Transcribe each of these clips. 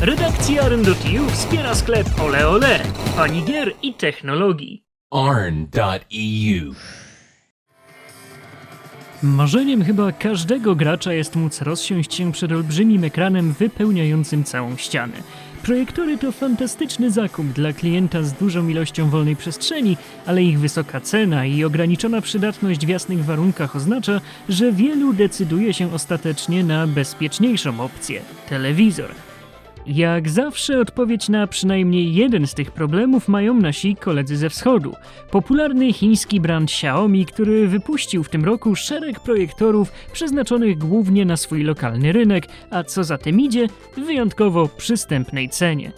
Redakcja Arn.eu wspiera sklep Ole Ole, pani gier i technologii. arn.eu. Marzeniem chyba każdego gracza jest móc rozsiąść się przed olbrzymim ekranem wypełniającym całą ścianę. Projektory to fantastyczny zakup dla klienta z dużą ilością wolnej przestrzeni, ale ich wysoka cena i ograniczona przydatność w jasnych warunkach oznacza, że wielu decyduje się ostatecznie na bezpieczniejszą opcję telewizor. Jak zawsze odpowiedź na przynajmniej jeden z tych problemów mają nasi koledzy ze wschodu. Popularny chiński brand Xiaomi, który wypuścił w tym roku szereg projektorów przeznaczonych głównie na swój lokalny rynek, a co za tym idzie, w wyjątkowo przystępnej cenie.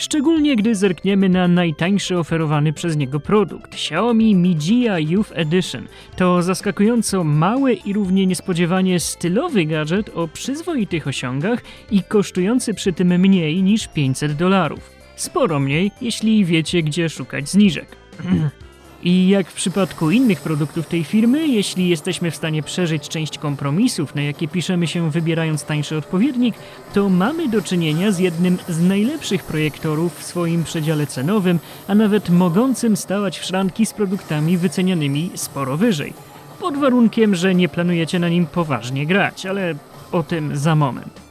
Szczególnie gdy zerkniemy na najtańszy oferowany przez niego produkt Xiaomi Mijia Youth Edition. To zaskakująco mały i równie niespodziewanie stylowy gadżet o przyzwoitych osiągach i kosztujący przy tym mniej niż 500 dolarów. Sporo mniej, jeśli wiecie gdzie szukać zniżek. I jak w przypadku innych produktów tej firmy, jeśli jesteśmy w stanie przeżyć część kompromisów, na jakie piszemy się wybierając tańszy odpowiednik, to mamy do czynienia z jednym z najlepszych projektorów w swoim przedziale cenowym, a nawet mogącym stawać w szranki z produktami wycenianymi sporo wyżej. Pod warunkiem, że nie planujecie na nim poważnie grać, ale o tym za moment.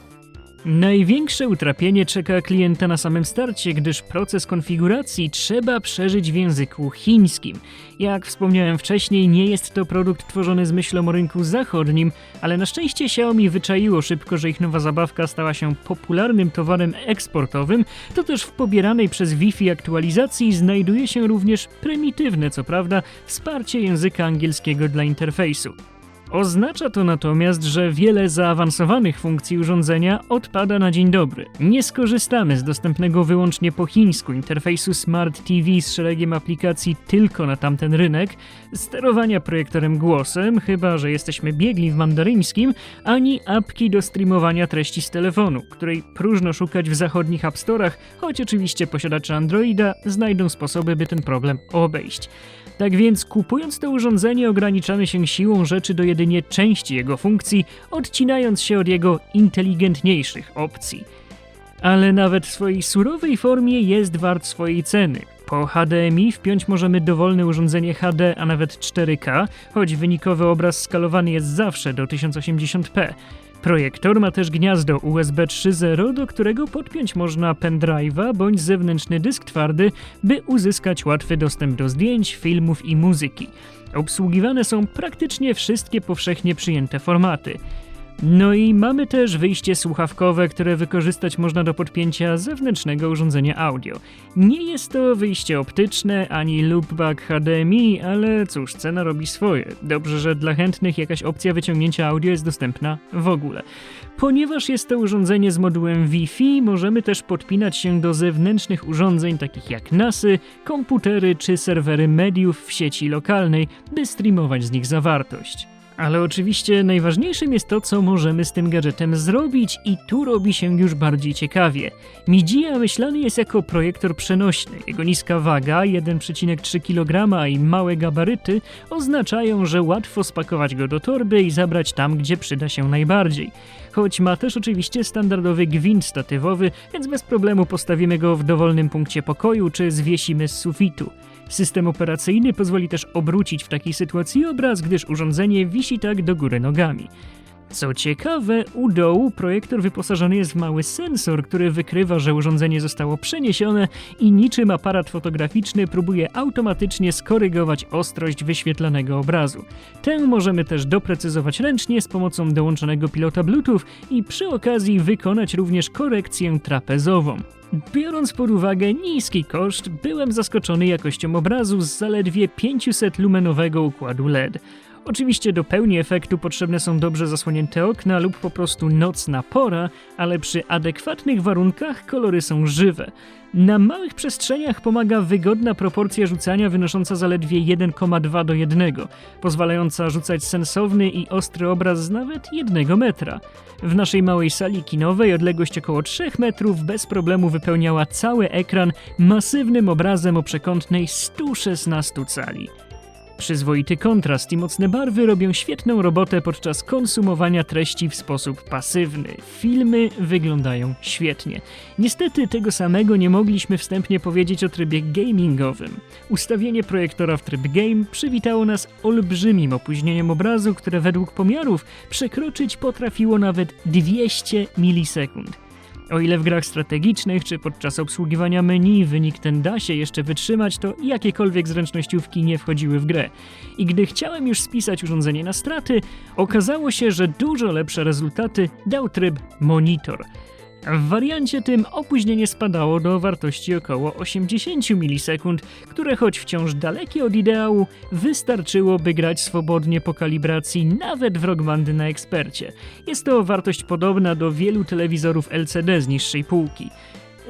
Największe utrapienie czeka klienta na samym starcie, gdyż proces konfiguracji trzeba przeżyć w języku chińskim. Jak wspomniałem wcześniej, nie jest to produkt tworzony z myślą o rynku zachodnim, ale na szczęście Xiaomi wyczaiło szybko, że ich nowa zabawka stała się popularnym towarem eksportowym, to też w pobieranej przez Wi-Fi aktualizacji znajduje się również prymitywne, co prawda, wsparcie języka angielskiego dla interfejsu. Oznacza to natomiast, że wiele zaawansowanych funkcji urządzenia odpada na dzień dobry. Nie skorzystamy z dostępnego wyłącznie po chińsku interfejsu Smart TV z szeregiem aplikacji tylko na tamten rynek, sterowania projektorem głosem, chyba że jesteśmy biegli w mandaryńskim, ani apki do streamowania treści z telefonu, której próżno szukać w zachodnich App Store'ach, choć oczywiście posiadacze Androida znajdą sposoby, by ten problem obejść. Tak więc kupując to urządzenie ograniczamy się siłą rzeczy do jedynie części jego funkcji, odcinając się od jego inteligentniejszych opcji. Ale nawet w swojej surowej formie jest wart swojej ceny. Po HDMI wpiąć możemy dowolne urządzenie HD, a nawet 4K, choć wynikowy obraz skalowany jest zawsze do 1080p. Projektor ma też gniazdo USB 3.0, do którego podpiąć można pendrive'a bądź zewnętrzny dysk twardy, by uzyskać łatwy dostęp do zdjęć, filmów i muzyki. Obsługiwane są praktycznie wszystkie powszechnie przyjęte formaty. No i mamy też wyjście słuchawkowe, które wykorzystać można do podpięcia zewnętrznego urządzenia audio. Nie jest to wyjście optyczne ani loopback HDMI, ale cóż, cena robi swoje. Dobrze, że dla chętnych jakaś opcja wyciągnięcia audio jest dostępna w ogóle. Ponieważ jest to urządzenie z modułem Wi-Fi, możemy też podpinać się do zewnętrznych urządzeń takich jak NASy, komputery czy serwery mediów w sieci lokalnej, by streamować z nich zawartość. Ale oczywiście najważniejszym jest to, co możemy z tym gadżetem zrobić i tu robi się już bardziej ciekawie. Mijia myślany jest jako projektor przenośny. Jego niska waga, 1,3 kg i małe gabaryty oznaczają, że łatwo spakować go do torby i zabrać tam, gdzie przyda się najbardziej. Choć ma też oczywiście standardowy gwint statywowy, więc bez problemu postawimy go w dowolnym punkcie pokoju czy zwiesimy z sufitu. System operacyjny pozwoli też obrócić w takiej sytuacji obraz, gdyż urządzenie wisi tak do góry nogami. Co ciekawe, u dołu projektor wyposażony jest w mały sensor, który wykrywa, że urządzenie zostało przeniesione i niczym aparat fotograficzny próbuje automatycznie skorygować ostrość wyświetlanego obrazu. Tę możemy też doprecyzować ręcznie z pomocą dołączonego pilota Bluetooth i przy okazji wykonać również korekcję trapezową. Biorąc pod uwagę niski koszt, byłem zaskoczony jakością obrazu z zaledwie 500 lumenowego układu LED. Oczywiście do pełni efektu potrzebne są dobrze zasłonięte okna lub po prostu nocna pora, ale przy adekwatnych warunkach kolory są żywe. Na małych przestrzeniach pomaga wygodna proporcja rzucania wynosząca zaledwie 1,2 do 1, pozwalająca rzucać sensowny i ostry obraz z nawet 1 metra. W naszej małej sali kinowej odległość około 3 metrów bez problemu wypełniała cały ekran masywnym obrazem o przekątnej 116 cali. Przyzwoity kontrast i mocne barwy robią świetną robotę podczas konsumowania treści w sposób pasywny. Filmy wyglądają świetnie. Niestety tego samego nie mogliśmy wstępnie powiedzieć o trybie gamingowym. Ustawienie projektora w tryb game przywitało nas olbrzymim opóźnieniem obrazu, które według pomiarów przekroczyć potrafiło nawet 200 milisekund. O ile w grach strategicznych czy podczas obsługiwania menu wynik ten da się jeszcze wytrzymać, to jakiekolwiek zręcznościówki nie wchodziły w grę. I gdy chciałem już spisać urządzenie na straty, okazało się, że dużo lepsze rezultaty dał tryb monitor. W wariancie tym opóźnienie spadało do wartości około 80 milisekund, które choć wciąż dalekie od ideału, wystarczyło by grać swobodnie po kalibracji nawet w Rock Bandy na ekspercie. Jest to wartość podobna do wielu telewizorów LCD z niższej półki.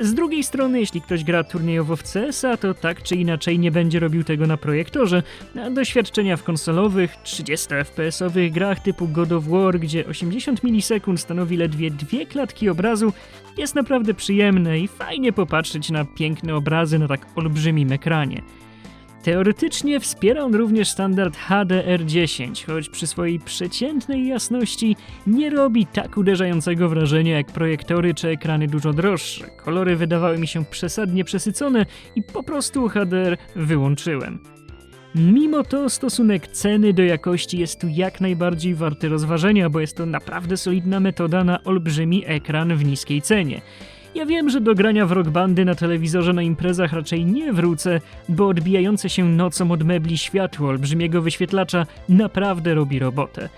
Z drugiej strony, jeśli ktoś gra turniejowo w CS-a, to tak czy inaczej nie będzie robił tego na projektorze, a doświadczenia w konsolowych, 30 FPS-owych grach typu God of War, gdzie 80 milisekund stanowi ledwie dwie klatki obrazu, jest naprawdę przyjemne i fajnie popatrzeć na piękne obrazy na tak olbrzymim ekranie. Teoretycznie wspiera on również standard HDR10, choć przy swojej przeciętnej jasności nie robi tak uderzającego wrażenia jak projektory czy ekrany dużo droższe. Kolory wydawały mi się przesadnie przesycone i po prostu HDR wyłączyłem. Mimo to stosunek ceny do jakości jest tu jak najbardziej warty rozważenia, bo jest to naprawdę solidna metoda na olbrzymi ekran w niskiej cenie. Ja wiem, że do grania w rock bandy na telewizorze na imprezach raczej nie wrócę, bo odbijające się nocą od mebli światło olbrzymiego wyświetlacza naprawdę robi robotę.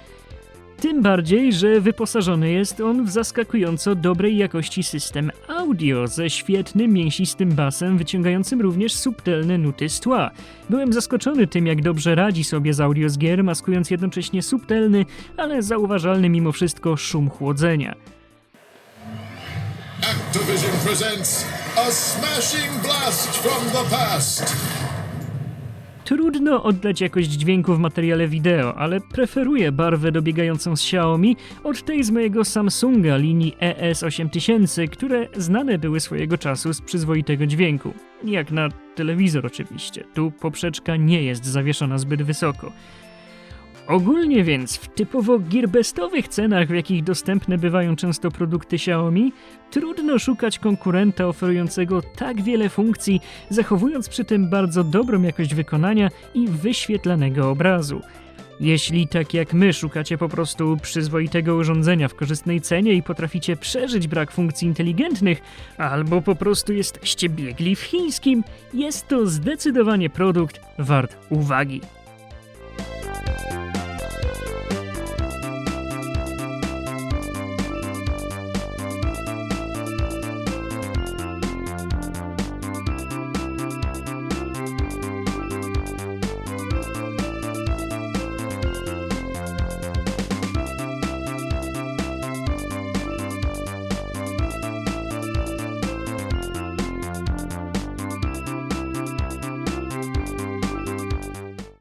Tym bardziej, że wyposażony jest on w zaskakująco dobrej jakości system audio ze świetnym, mięsistym basem, wyciągającym również subtelne nuty z tła. Byłem zaskoczony tym, jak dobrze radzi sobie z audio z gier, maskując jednocześnie subtelny, ale zauważalny mimo wszystko szum chłodzenia. Activision presents a smashing blast from the past. Trudno oddać jakość dźwięku w materiale wideo, ale preferuję barwę dobiegającą z Xiaomi od tej z mojego Samsunga linii E ES8000, które znane były swojego czasu z przyzwoitego dźwięku. Jak na telewizor oczywiście, tu poprzeczka nie jest zawieszona zbyt wysoko. Ogólnie więc w typowo gearbestowych cenach, w jakich dostępne bywają często produkty Xiaomi, trudno szukać konkurenta oferującego tak wiele funkcji, zachowując przy tym bardzo dobrą jakość wykonania i wyświetlanego obrazu. Jeśli tak jak my szukacie po prostu przyzwoitego urządzenia w korzystnej cenie i potraficie przeżyć brak funkcji inteligentnych, albo po prostu jesteście biegli w chińskim, jest to zdecydowanie produkt wart uwagi.